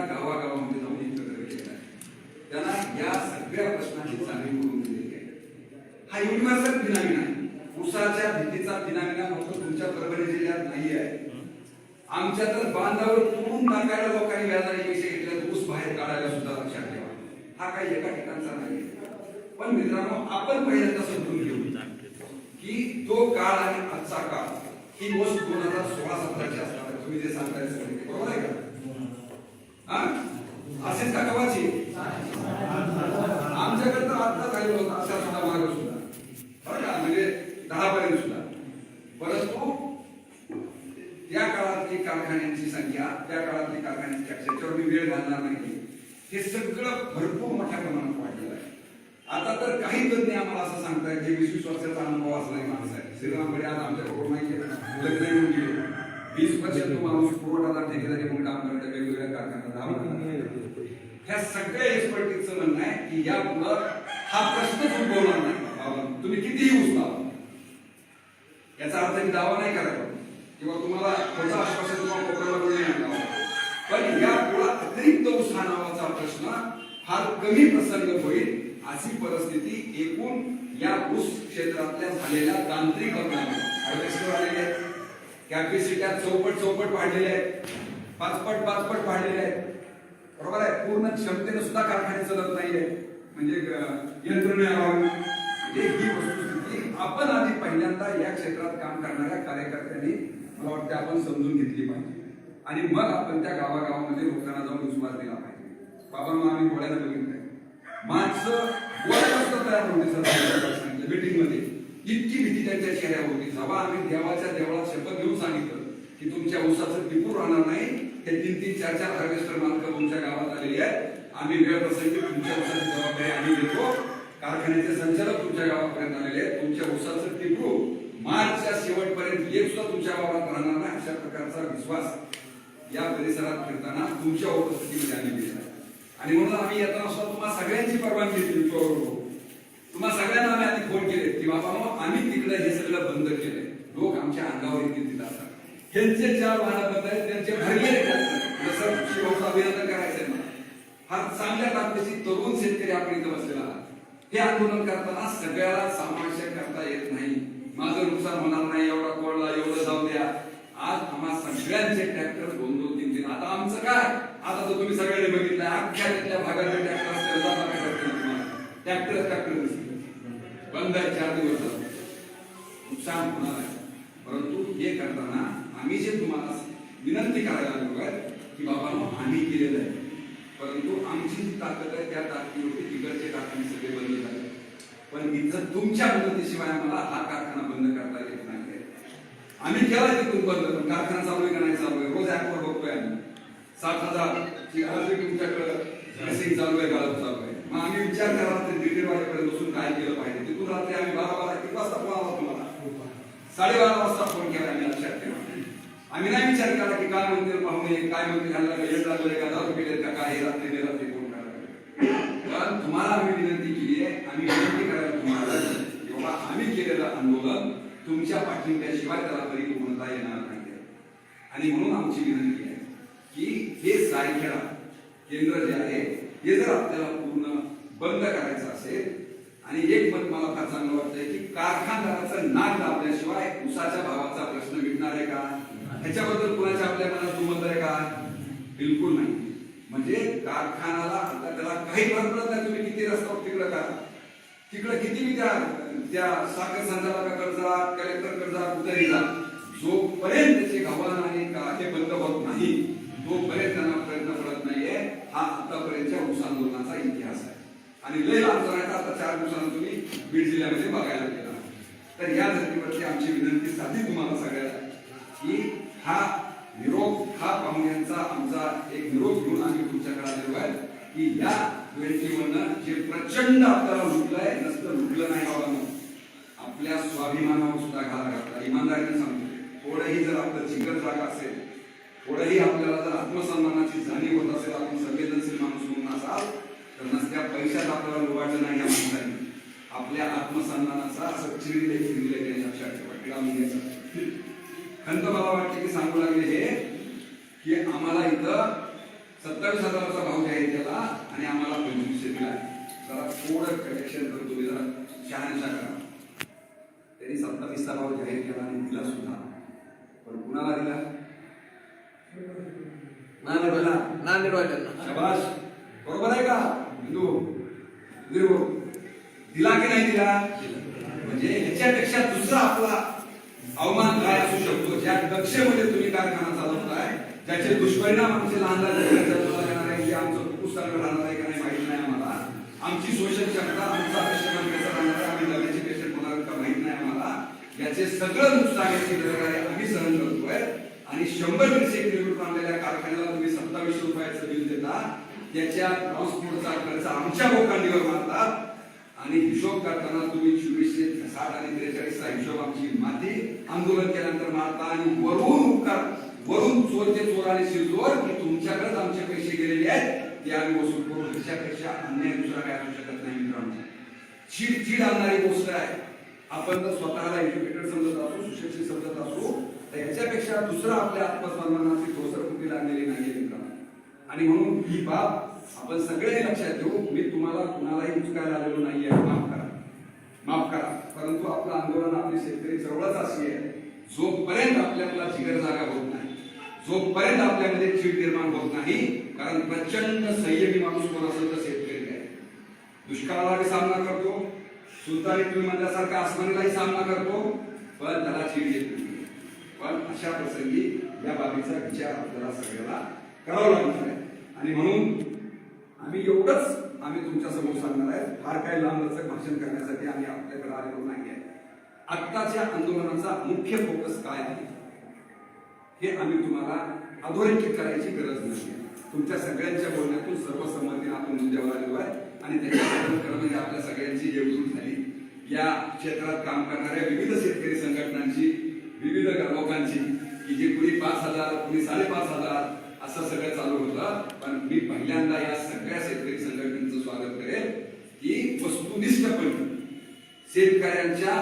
त्यांना गावागावामध्ये जाऊन एकत्र आहे त्यांना या सगळ्या प्रश्नाची चांगली करून दिलेली आहे. हा युनिव्हर्सल फिनामिना आहे. उसाच्या भीतीचा फिनामिना फक्त तुमच्या परभणी जिल्ह्यात नाही आहे आमच्या तर बांधावर तोडून टाकायला लोकांनी व्याजाने पैसे घेतले तर ऊस बाहेर काढायला सुद्धा लक्षात ठेवा. हा काही एका ठिकाणचा नाही. पण मित्रांनो आपण पहिल्यांदा समजून घेऊ की तो काळ आणि आजचा काळ ही गोष्ट दोन हजार सोळा सतराची असणार तुम्ही जे सांगताय बरोबर आहे का? असेच का कवाची? आमच्याकडे तर आता झालेलं होतं असा सुद्धा मार्ग सुद्धा. हो बरं का म्हणजे दहा पर्यंत सुद्धा. परंतु त्या काळातली कारखान्यांची संख्या त्या काळातली कारखान्यांची संख्या त्याच्यावर मी वेळ घालणार नाही. हे सगळं भरपूर मोठ्या प्रमाणात वाढलेलं आहे. आता तर काही तज्ञ आम्हाला असं सांगतायत जे वीस वीस वर्षाचा अनुभव असणारी माणसं आहे श्रीरामकडे आज आमच्याकडे माहिती आहे. लग्न वीस वर्ष तुम्हाला पुरवठादार ठेकेदारी म्हणून काम करण्याच्या वेगवेगळ्या कारखान्यात धावा ह्या सगळ्या एक्सपर्टीचं म्हणणं आहे की या पुढं हा प्रश्नच उद्भवणार नाही. तुम्ही कितीही लावा याचा अर्थ मी दावा नाही करायचा किंवा तुम्हाला खोटं आश्वासन कोपऱ्याला बोलणे नाही लावा. पण या पुढे अतिरिक्त ऊस हा नावाचा प्रश्न फार कमी प्रसंग होईल अशी परिस्थिती एकूण या ऊस क्षेत्रातल्या झालेल्या तांत्रिक बदलामुळे हार्वेस्टर कॅपॅसिट्या चौपट चौपट वाढलेल्या आहेत. पाचपट पाचपट वाढलेल्या आहेत. बरोबर आहे? पूर्ण क्षमतेने सुद्धा कारखाने चालत नाहीये. म्हणजे यंत्रणे म्हणजे ही वस्तुस्थिती आपण आधी पहिल्यांदा या क्षेत्रात काम करणाऱ्या कार्यकर्त्यांनी मला वाटतं आपण समजून घेतली पाहिजे. आणि मग आपण त्या गावागावामध्ये लोकांना जाऊन विश्वास दिला पाहिजे. बाबा आम्ही डोळ्यानं बघितलंय. माणसं बोलायला सुद्धा तयार नव्हते मीटिंगमध्ये इतकी भीती त्यांच्या चेहऱ्यावर होती. जेव्हा आम्ही देवाच्या देवळात शपथ घेऊन सांगितलं की तुमच्या ऊसाचं टिपूर राहणार नाही. हे तीन तीन चार चार हार्वेस्टर मालक तुमच्या गावात आलेली आहेत. आम्ही वेळ प्रसंगी तुमच्या ऊसाची जबाबदारी आम्ही घेतो. कारखान्याचे संचालक तुमच्या गावापर्यंत आलेले आहेत. तुमच्या ऊसाचं टिपू मार्चच्या शेवटपर्यंत एक सुद्धा तुमच्या गावात राहणार नाही अशा प्रकारचा विश्वास या परिसरात फिरताना तुमच्या उपस्थितीमध्ये आम्ही दिला आणि म्हणून आम्ही येताना सुद्धा तुम्हाला सगळ्यांची परवानगी दिली तुम्हाला सगळ्यांना आम्ही आधी फोन केले की बाबा मग आम्ही तिकडे हे सगळं बंद केलंय. लोक आमच्या अंगावर येतील तिथं असतात ह्यांचे चार वाहनं बंद आहेत त्यांचे भरले जसं म्हणजे शिवाचं अभिनंदन करायचं ना. हा चांगल्या ताकदीची तरुण शेतकरी आपण इथं बसलेला आहात. हे आंदोलन करताना सगळ्याला सामावेश करता येत नाही. माझं नुकसान होणार नाही एवढा कोळला एवढं जाऊ द्या. आज आम्हा सगळ्यांचे ट्रॅक्टर दोन दोन तीन तीन. आता आमचं काय? आता तर तुम्ही सगळ्यांनी बघितलं अख्ख्या तिथल्या भागातले ट्रॅक्टर ट्रॅक्टर ट्रॅक्टर बंद आहे चार दिवस नुकसान होणार आहे. परंतु हे करताना आम्ही जे तुम्हाला विनंती करायला लागलो आहे की बाबा आम्ही केलेलं आहे. परंतु आमची जी ताकद आहे त्या ताकदीवरती तिकडचे कारखाने सगळे बंद झाले. पण इथं तुमच्या मदतीशिवाय आम्हाला हा कारखाना बंद करता येत नाही आम्ही केला तिथून बंद पण कारखाना चालू आहे का नाही चालू आहे? रोज ऍपवर बघतोय आम्ही. सात हजार तुमच्याकडे मेसेज चालू आहे गाळप चालू आहे. मग आम्ही विचार करा ते माझ्याकडे बसून काय केलं पाहिजे. तिथून रात्री आम्ही बारा बारा किती वाजता फोन आला तुम्हाला. साडेबारा वाजता फोन केला आम्ही लक्षात ठेवा आम्ही नाही विचार केला की काय म्हणतील पाहुणे काय म्हणतील ह्याला काही येत लागलं का दारू केलेत का काय हे रात्री बेरात्री फोन करायला पण तुम्हाला आम्ही विनंती केली आहे आम्ही विनंती करायला तुम्हाला एवढा आम्ही केलेलं आंदोलन तुमच्या पाठिंब्याशिवाय त्याला परिपूर्णता येणार नाही. आणि म्हणून आमची विनंती आहे की हे सायखेडा केंद्र जे आहे हे जर आपल्याला पूर्ण बंद करायचं असेल आणि एक मत मला फार चांगलं वाटतंय की कारखानदाराचं नाक दाबल्याशिवाय उसाच्या भावाचा प्रश्न मिटणार आहे का? ह्याच्याबद्दल कुणाच्या आपल्या मनात दुमत आहे का? बिलकुल नाही. म्हणजे कारखानाला आता त्याला काही फरक पडत नाही तुम्ही किती रस्ता तिकडं का तिकडं किती मी त्या त्या साखर संचालकाकडे जा कलेक्टरकडे जा कुठेही जा. जोपर्यंत त्याचे गव्हाण आणि का ते बंद होत नाही तोपर्यंत त्यांना प्रयत्न पडत नाहीये. हा आतापर्यंतच्या ऊस आंदोलनाचा इतिहास आहे. आणि लय लांबचा आता चार दिवसांना तुम्ही बीड जिल्ह्यामध्ये बघायला गेला. तर या धर्तीवरती आमची विनंती साधी तुम्हाला सगळ्याला की हा निरोप हा पाहुण्यांचा आमचा एक निरोप घेऊन आम्ही तुमच्याकडे आलेलो आहे की या ट्वेंटी वन जे प्रचंड आपल्याला लुटलंय नसतं लुटलं नाही बाबांनो आपल्या स्वाभिमानावर सुद्धा घाला घातला. इमानदारीने सांगतो थोडंही जर आपलं जिगर जागा असेल थोडंही आपल्याला जर आत्मसन्मानाची जाणीव होत असेल आपण संवेदनशील माणूस म्हणून असाल तर नसत्या पैशात आपल्याला लोबाडलं नाही या माणसाने. आपल्या आत्मसन्मानाचा असं चिरले चिरले त्याने लक्षात ठेवा टिळा मुंग्याचा. खंत मला वाटते की सांगू लागले हे की आम्हाला इथं सत्तावीस हजाराचा भाव जाहीर केला आणि आम्हाला पंचवीसशे दिला. जरा थोडं कलेक्शन करतो तुम्ही जरा शहानिशा करा. त्यांनी सत्तावीसचा भाव जाहीर केला आणि दिला सुद्धा. पण कुणाला दिला? नांदेडवाला नांदेडवाल्यांना शबाश बरोबर आहे का? हिंदू हिंदू दिला की नाही दिला? म्हणजे ह्याच्यापेक्षा दुसरा आपला अवमान काय असू शकतो? ज्या कक्षेमध्ये तुम्ही कारखाना चालवताय त्याचे दुष्परिणाम आमचे लहान लहान आहे की आमचं पुस्तक राहणार आहे का नाही माहीत नाही आम्हाला. आमची सोशल क्षमता आमचा राहणार आहे आम्ही नव्याचे पेशंट होणार का माहीत नाही आम्हाला. याचे सगळं नुकसान याची गरज आहे आम्ही सहन करतोय. आणि शंभर दीडशे किलोमीटर आणलेल्या कारखान्याला तुम्ही सत्तावीसशे रुपयाचं बिल देता. त्याच्या ट्रान्सपोर्टचा खर्च आमच्या लोकांनीवर मारतात आणि हिशोब करताना तुम्ही चोवीसशे साठ आणि त्रेचाळीसचा हिशोब आमची माती आंदोलन केल्यानंतर मारता. आणि वरून उपकार वरून चोरचे चोर आणि शिरचोर की तुमच्याकडेच आमचे पैसे गेलेले आहेत. ते आम्ही वसूल करू त्याच्यापेक्षा अन्याय दुसरा काय असू शकत नाही मित्रांनो. चीड चीड आणणारी गोष्ट आहे आपण जर स्वतःला एज्युकेटेड समजत असू सुशिक्षित समजत असू तर याच्यापेक्षा दुसरा आपल्या आत्मसन्मानाची ठोसर कुठे लागलेली नाहीये. मित्रांनो आणि म्हणून ही बाब आपण सगळे लक्षात घेऊ मी तुम्हाला कुणालाही उचकायला आलेलो नाहीये. माफ करा. माफ करा. परंतु आपलं आंदोलन आपली शेतकरी जवळच अशी आहे. जोपर्यंत आपल्याला जिगर जागा होत नाही जोपर्यंत आपल्यामध्ये चीड निर्माण होत नाही कारण प्रचंड संयमी माणूस कोण असेल तर शेतकरी आहे दुष्काळालाही सामना करतो सुलतानी तुम्ही म्हणल्यासारखा आसमानीलाही सामना करतो पण त्याला चीड येत नाही पण अशा प्रसंगी या बाबीचा विचार आपल्याला सगळ्याला करावं लागणार आहे. आणि म्हणून आम्ही एवढंच आम्ही तुमच्यासमोर सांगणार आहे. फार काही लांब लचक भाषण करण्यासाठी आम्ही आपल्याकडे आलेलो नाही आहे आत्ताच्या आंदोलनाचा मुख्य फोकस काय आहे? हे आम्ही तुम्हाला अधोरेखित करायची गरज नाही तुमच्या सगळ्यांच्या बोलण्यातून सर्वसंमतीने आपण मुद्द्यावर आलेलो आहे. आणि त्याच्या म्हणजे आपल्या सगळ्यांची एकजूट झाली या क्षेत्रात काम करणाऱ्या विविध शेतकरी संघटनांची विविध लोकांची की जे कुणी पाच हजार कुणी साडेपाच हजार असं सगळं चालू होतं. पण मी पहिल्यांदा या सगळ्या शेतकरी संघटनेचं स्वागत करेल की वस्तुनिष्ठपणे शेतकऱ्यांच्या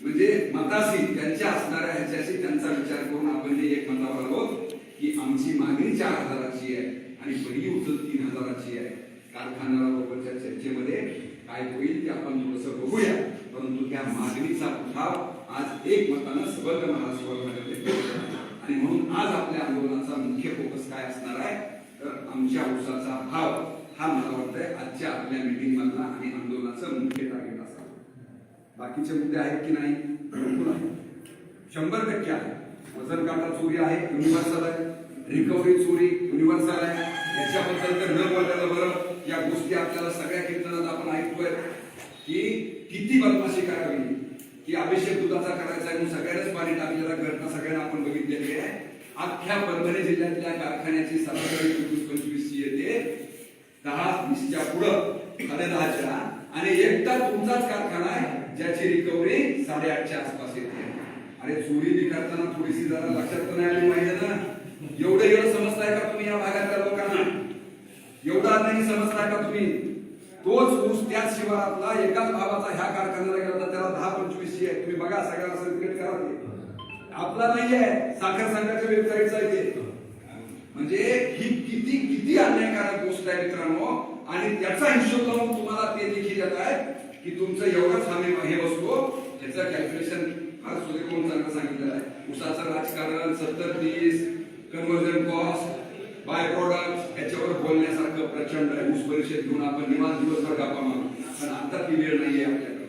म्हणजे मताशी त्यांच्या असणाऱ्या ह्याच्याशी त्यांचा विचार करून आपण हे एक मतावर आहोत की आमची मागणी चार हजाराची आहे आणि पहिली उचल तीन हजाराची आहे. कारखान्याबरोबरच्या चर्चेमध्ये काय होईल ते आपण थोडस बघूया. परंतु त्या मागणीचा उठाव आज एक मतानं सबंध महाराष्ट्रामध्ये आणि म्हणून आज आपल्या आंदोलनात काय असणार आहे? तर आमच्या उसाचा भाव हा मला वाटतंय आजच्या आपल्या मीटिंग मधला आणि आंदोलनाचं मुख्य टार्गेट असावं. बाकीचे मुद्दे आहेत की नाही? शंभर टक्के आहे वजन काटा चोरी आहे युनिव्हर्सल आहे. रिकव्हरी चोरी युनिव्हर्सल आहे. याच्याबद्दल तर न बोलायला बरं. या गोष्टी आपल्याला सगळ्या कीर्तनात आपण ऐकतोय. की किती बदमाशी करावी? की अभिषेक दुधाचा करायचा आहे सगळ्यांनाच पाणी टाकलेला घटना सगळ्यांना आपण बघितलेली आहे. अख्ख्या परभणी जिल्ह्यातल्या कारखान्याची सरासरी पंचवीस पंचवीसची येते. दहा वीसच्या पुढं साडे दहाच्या. आणि एकटा तुमचाच कारखाना आहे ज्याची रिकव्हरी साडेआठच्या आसपास येते. अरे चोरी बी करताना थोडीशी जरा लक्षात पण आली पाहिजे ना. एवढं एवढं समजताय का तुम्ही या भागातल्या लोकांना? एवढा नाही समजताय का तुम्ही? तोच ऊस त्याच शिवारातला एकाच भावाचा ह्या कारखान्याला गेला त्याला दहा पंचवीसशे आहे. तुम्ही बघा सगळ्याला सर्टिफिकेट करा ते. आपला नाही आहे साखर संघाच्या वेबसाईटचा आहे म्हणजे ही किती किती अन्यायकारक गोष्ट आहे मित्रांनो आणि त्याचा हिशोब लावून तुम्हाला ते देखील येत आहे की तुमचं एवढंच आम्ही हे बसतो याचं कॅल्क्युलेशन फार सूर्यकोण चांगलं सांगितलेलं आहे. उसाचं राजकारण सत्तर तीस कन्व्हर्जन कॉस्ट बाय प्रॉडक्ट याच्यावर बोलण्यासारखं प्रचंड आहे. ऊस परिषद घेऊन आपण निवास दिवसभर गप्पा मारू. पण आता ती वेळ नाहीये आपल्याकडे.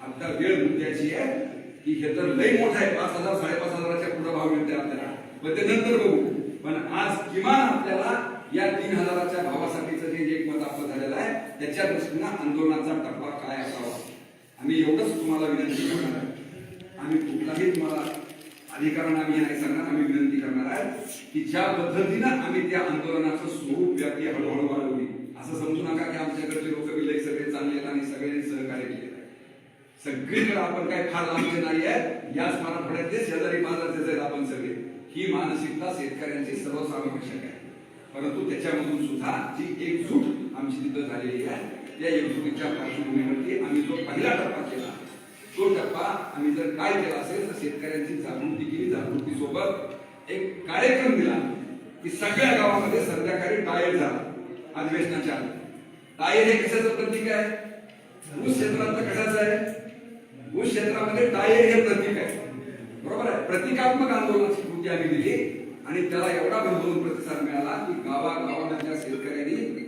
आता वेळ मुद्द्याची आहे. की हे तर लई मोठं आहे. पाच हजार साडेपाच हजाराच्या पुढे भाव मिळते आपल्याला. पण ते नंतर बघू. पण आज किमान आपल्याला या तीन हजाराच्या भावासाठीचं जे एक मत आपलं झालेलं आहे त्याच्या दृष्टीनं आंदोलनाचा टप्पा काय असावा? आम्ही एवढंच तुम्हाला विनंती करणार आहे. आम्ही कुठलाही तुम्हाला अधिकारांना आम्ही नाही सांगणार आम्ही विनंती करणार आहे की ज्या पद्धतीनं आम्ही त्या आंदोलनाचं स्वरूप व्याप्ती हळूहळू वाढवली. असं समजू नका की आमच्याकडचे लोक विलय सगळे चांगले आहेत आणि सगळ्यांनी सहकार्य केले सगळीकडे आपण काय फार लांबचे नाही आहे या मराठवाड्यातले शेजारी पाजारचेच आहेत आपण सगळे ही मानसिकता शेतकऱ्यांची सर्वसमावेशक आहे. परंतु त्याच्यामधून सुद्धा जी एकजूट आमची तिथं झालेली आहे या एकजुटीच्या पार्श्वभूमीवरती आम्ही जो पहिला टप्पा केला तो टप्पा आम्ही जर काय केला असेल तर शेतकऱ्यांची जागृती केली जागृती सोबत एक कार्यक्रम दिला. की सगळ्या गावामध्ये संध्याकाळी टायर झाला अधिवेशनाच्या टायर हे कशाचं प्रतीक आहे? ऊस क्षेत्रातलं कशाचं आहे? ऊस क्षेत्रामध्ये टायर हे प्रतीक आहे. बरोबर आहे? प्रतिकात्मक आंदोलनाची कृती आम्ही दिली आणि त्याला एवढा भरभरून प्रतिसाद मिळाला की गावागावांच्या शेतकऱ्यांनी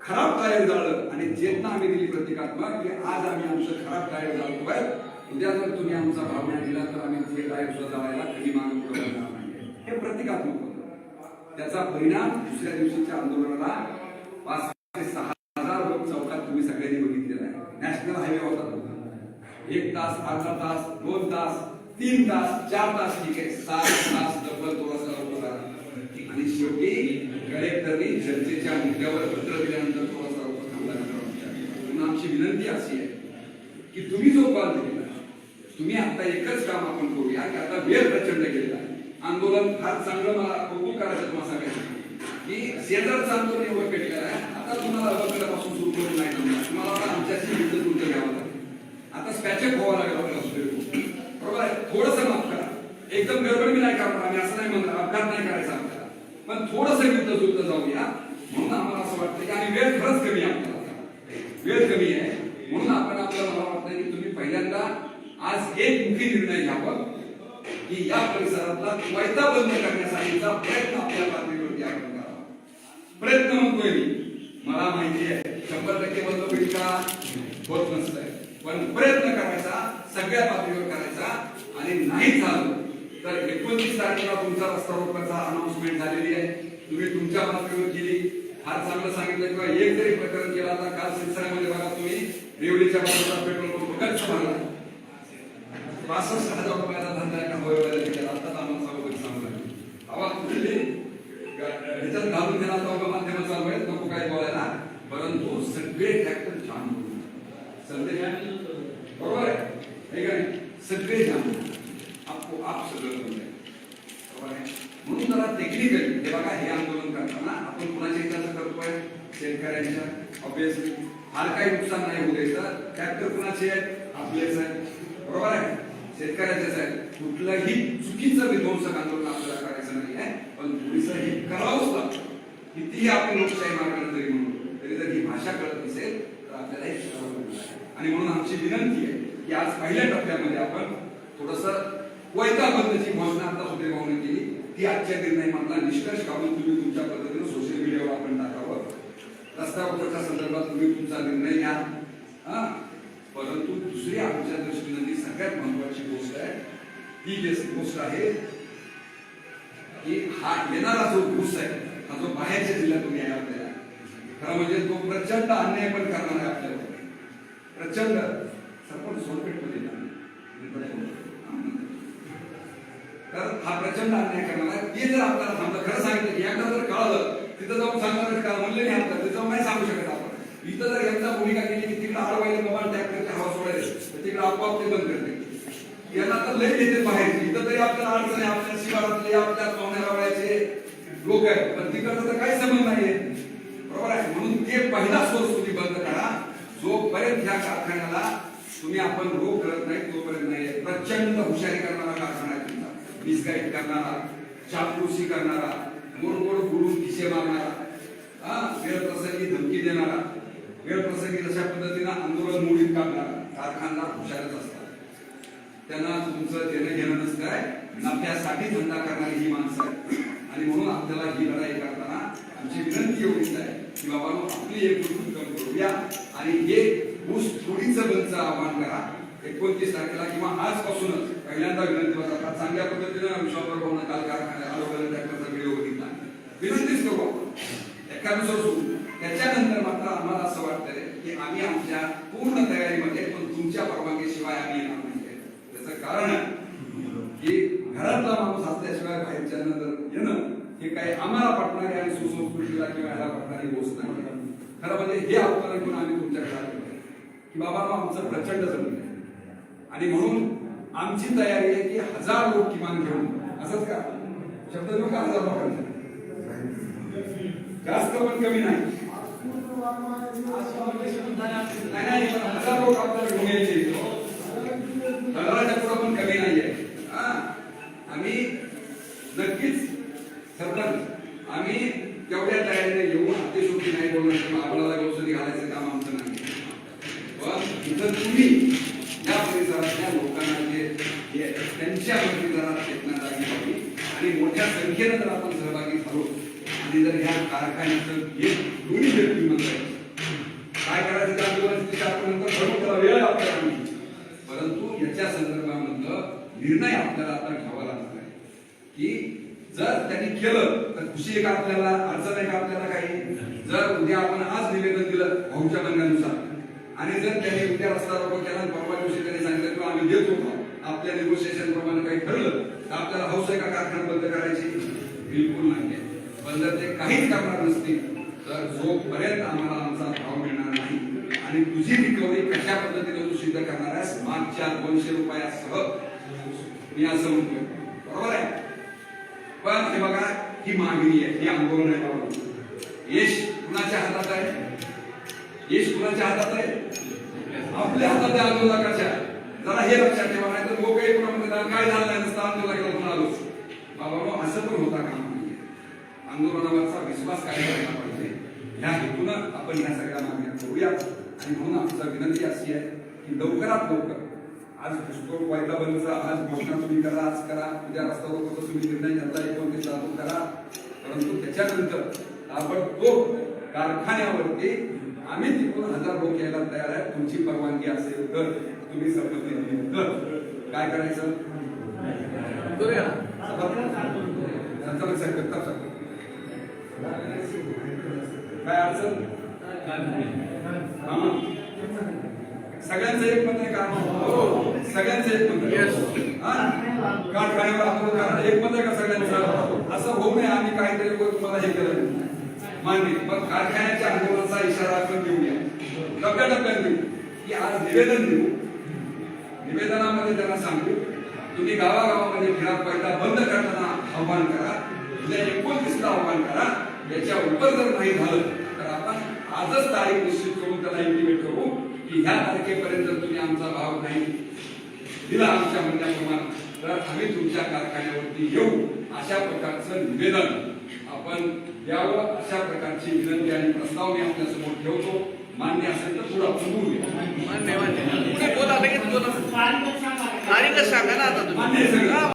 खराब टायर जाळलं आणि चेतना आम्ही दिली प्रतिकात्मक की आज आम्ही आमचं खराब टायर जाळतोय उद्या जर तुम्ही आमचा भावना दिला तर आम्ही ते टायर सुद्धा जाळायला कधी मागं करणार नाही. हे प्रतिकात्मक होतं. त्याचा परिणाम दुसऱ्या दिवशीच्या आंदोलनाला पाच ते सहा हजार लोक चौकात तुम्ही सगळ्यांनी बघितलेला आहे. नॅशनल हायवे होता. एक तास अर्धा तास दोन तास तीन तास चार तास ठीक आहे. सात तास डबल थोडासा लवकर आणि शेवटी कलेक्टरनी जनतेच्या मुद्द्यावर पत्र दिल्यानंतर थोडासा लवकर म्हणून आमची विनंती अशी आहे की तुम्ही जो कॉल दिलेला तुम्ही आता एकच काम आपण करूया की आता वेळ प्रचंड केलेला आंदोलन फार चांगलं मला कौतुक करायचं तुम्हाला सांगायचं की शेजारचं आंदोलन एवढं पेटलेलं आहे आता तुम्हाला अवघडापासून सुरू करून नाही जमणार. तुम्हाला आता आमच्याशी युद्ध तुमचं घ्यावं लागेल आता स्पॅचअप व्हावं लागेल आपल्याला सुदैव. बरोबर आहे? थोडंसं माफ करा. एकदम गडबड मी नाही करणार. आम्ही असं नाही म्हणणार. अपघात नाही करायचा आपल्याला पण थोडंसं युद्ध जुद्ध जाऊया. म्हणून आम्हाला असं वाटतं की आणि वेळ खरंच कमी आहे आपल्याला वेळ कमी आहे. म्हणून आपण आपल्याला मला वाटतं की तुम्ही पहिल्यांदा आज एक मुखी निर्णय घ्यावा. की या परिसरातला वैता बंद करण्यासाठीचा प्रयत्न आपल्या पातळीवरती आपण करावा. प्रयत्न म्हणतोय मी. मला माहिती आहे. शंभर टक्के बंद होईल का? होत नसतंय. पण प्रयत्न करायचा सगळ्या पातळीवर करायचा आणि नाही झालं तर एकोणतीस तारखेला तुमचा रस्ता रोखण्याचा अनाउन्समेंट झालेली आहे. तुम्ही तुमच्या पातळीवर केली फार चांगलं सांगितलं किंवा एक जरी प्रकरण केला तर काल सिलसिल्यामध्ये बघा तुम्ही रेवडीच्या बाजूला पेट्रोल पंप गच्च भरला पासष्ट हजार रुपयाचा धंदा एका हवाईवाल्याने केला आता आम्हाला सांगू सांगू लागले अवा कुठली ह्याच्यात घालून देणार तो माध्यम चालू आहेत नको काही बोलायला. परंतु सगळे ट्रॅक्टर जाम होऊन गेले. सगळे बरोबर आहे हे का नाही आपको आप सगळं होऊन जाईल. बरोबर आहे म्हणून जरा टेक्निकल हे बघा हे आंदोलन करताना आपण कुणाच्या हिताचं करतोय शेतकऱ्यांच्या ऑब्विसली फार काही नुकसान नाही होऊ द्यायचं ट्रॅक्टर कुणाचे आहेत आपलेच आहेत बरोबर आहे शेतकऱ्याचेच आहे कुठलंही चुकीचं विध्वंसक आंदोलन आपल्याला करायचं नाही आहे पण पोलिसं हे करावंच लागतं कितीही आपण लोकशाही मार्गाने जरी म्हणू तरी जर ही भाषा कळत नसेल तर आपल्याला हे करावं आणि म्हणून आमची विनंती आहे की आज पहिल्या टप्प्यामध्ये आपण थोडस वैताबंदची घोषणा आता सुदैवाने केली. ती आजच्या निर्णय मधला निष्कर्ष काढून तुम्ही तुमच्या पद्धतीने सोशल मीडियावर आपण टाकावं. रस्ता वापराच्या संदर्भात तुम्ही तुमचा निर्णय घ्या. हा? परंतु दुसरी आमच्या दृष्टीने जी सगळ्यात महत्वाची गोष्ट आहे ती गोष्ट आहे की हा येणारा जो ऊस आहे हा जो बाहेरच्या जिल्ह्यातून यायला आपल्याला खरं म्हणजे तो प्रचंड अन्याय पण करणार आहे आपल्यावर. प्रचंड. सरपंच सोनपेठ कारण हा प्रचंड अन्याय करणार आहे. ते जर आपल्याला सांगतं खरं सांगितलं की जर कळलं तिथं जाऊन सांगणार का? म्हणले नाही आपल्याला तिथं जाऊन नाही सांगू शकत आपण. इथं जर एकदा भूमिका केली की तिकडे अडवायला मोबाईल ट्रॅक्टरच्या हवा सोडायला तर तिकडे आपोआप ते बंद करते यांना तर लय घेते बाहेर इथं तरी आपल्याला अडचण आहे आपल्या शिवारातले आपल्या पाहुण्या लोक आहेत. पण तिकडचं तर काही संबंध नाहीये. बरोबर आहे? म्हणून ते पहिला सोर्स तुम्ही बंद करा. जोपर्यंत ह्या कारखान्याला तुम्ही आपण रोग करत नाही तोपर्यंत नाही. प्रचंड हुशारी करणारा कारखाना मिसगाईड करणारा चापलूसी करणारा मोडमोड बुडून खिसे मारणारा हा वेळप्रसंगी धमकी देणारा वेळप्रसंगी अशा पद्धतीनं आंदोलन मोडीत काढणारा कारखानदार हुशारच असतात. त्यांना तुमचं देणं घेणं नसतं आहे नफ्यासाठी धंदा करणारी ही माणसं आहेत. आणि म्हणून आपल्याला ही लढाई करताना आमची विनंती एवढीच आहे की बाबा आपली एक कम करूया आणि हे ऊस थोडीचं बंदचं आव्हान करा. एकोणतीस तारखेला किंवा आजपासूनच पहिल्यांदा विनंती होता चांगल्या पद्धतीनं विश्वासवर भावना काल कारखान्यात आलोग्य ट्रॅक्टरचा व्हिडिओ बघितला. विनंतीच करू आपण एकानुसार सोडू त्याच्यानंतर मात्र आम्हाला असं वाटतंय की आम्ही आमच्या पूर्ण तयारीमध्ये पण तुमच्या परवानगीशिवाय आम्ही येणार नाही त्याचं कारण की घरातला माणूस असल्याशिवाय बाहेरच्यांना जर येणं हे काही आम्हाला पटणारी आणि सुसंस्कृतीला किंवा ह्याला पटणारी गोष्ट नाही. खरं म्हणजे हे अवतरण घेऊन आम्ही तुमच्याकडे घरात की बाबा आमचं प्रचंड जमलं आहे आणि म्हणून आमची तयारी आहे की हजार लोक किमान घेऊन. असंच का? शब्द देऊ का हजार लोकांचा? जास्त पण कमी नाही. हजार लोक आपल्याला घेऊन यायचे इथं. हजाराच्या पुढं पण कमी नाहीये हा. आम्ही नक्कीच सरपंच आम्ही अतिशोक्ती नाही बोलणं किंवा आम्हाला औषधी घालायचं काम आमचं नाही पण इथं तुम्ही या परिसरातल्या लोकांना जे जे त्यांच्या वरती जरा चेतना जागी व्हावी आणि मोठ्या संख्येनं जर आपण सहभागी झालो आणि जर ह्या कारखान्याचं हे दोन्ही व्यक्तिमत्व आहे काय करायचं त्या दिवस आपण नंतर त्याला वेळ आहे परंतु याच्या संदर्भामधलं निर्णय आपल्याला आता घ्यावा लागणार आहे. की जर त्यांनी केलं तर खुशी आहे का आपल्याला? अडचण आहे का आपल्याला काही? जर उद्या आपण आज निवेदन दिलं भाऊच्या म्हणण्यानुसार आणि जर त्यांनी उद्या रस्ता रोको केला परवा दिवशी त्यांनी सांगितलं किंवा आम्ही देत होतो आपल्या निगोशिएशन प्रमाणे काही ठरलं तर आपल्याला हौस आहे का कारखाना बंद करायची? बिलकुल नाही. पण जर ते काहीच करणार नसतील. तर जोपर्यंत आम्हाला आमचा भाव मिळणार नाही आणि तुझी रिकव्हरी कशा पद्धतीने तू सिद्ध करणार आहेस मागच्या दोनशे रुपयासह मी असं म्हणतोय. बरोबर आहे? पण हे बघा ही मागणी आहे ही आंदोलन आहे यश कुणाच्या हातात आहे? यश कुणाच्या हातात आहे? आपल्या हातात आहे आंदोलकाच्या जरा हे लक्षात ठेवा नाही तर लोक काही काय झालं नाही? नसतं आंदोलकाला पण आलोच. बाबा असं पण होता का? आंदोलनावरचा विश्वास काय करायला पाहिजे. ह्या हेतूनं आपण ह्या सगळ्या मागण्या करूया. आणि म्हणून आमचा विनंती अशी आहे की लवकरात लवकर आज पुष्कळ वाईला बंदचा आज घोषणा तुम्ही करा आज करा. उद्या रस्ता रोखोचा तुम्ही निर्णय घेतला एकोणतीस लागू करा. परंतु त्याच्यानंतर ताबडतोब कारखान्यावरती आम्ही तिकडून हजार लोक यायला तयार आहे तुमची परवानगी असेल तर तुम्ही संमती दिली तर. काय करायचं? करूया. सर. काय अडचण? सगळ्यांचं एक मत आहे का? हो सगळ्यांचं एक मत आहे. हा? एक मत आहे का सगळ्यांचं? असं होऊ नये आम्ही काहीतरी तुम्हाला हे केलं मान्य पण कारखान्याच्या आंदोलनाचा इशारा आपण देऊया टप्प्याटप्प्याने देऊ. की आज निवेदन देऊ. निवेदनामध्ये त्यांना सांगू तुम्ही गावागावामध्ये फिरा पहिला बंद करताना आव्हान करा. उद्या एकोणतीसला आव्हान करा. याच्या उपर जर नाही झालं तर आपण आजच तारीख निश्चित करून त्याला इंटिमेट करू की ह्या तारखेपर्यंत जर तुम्ही आमचा भाव नाही दिला आमच्या म्हणण्याप्रमाणे. तर आम्ही तुमच्या कारखान्यावरती येऊ अशा प्रकारचं निवेदन. आपण द्यावं अशा प्रकारची विनंती आणि प्रस्ताव मी आपल्यासमोर ठेवतो. मान्य असेल तर थोडा आपण बोलूया. मान्य मान्य. बोला लगेच बोला. तारीखच सांगा ना. आता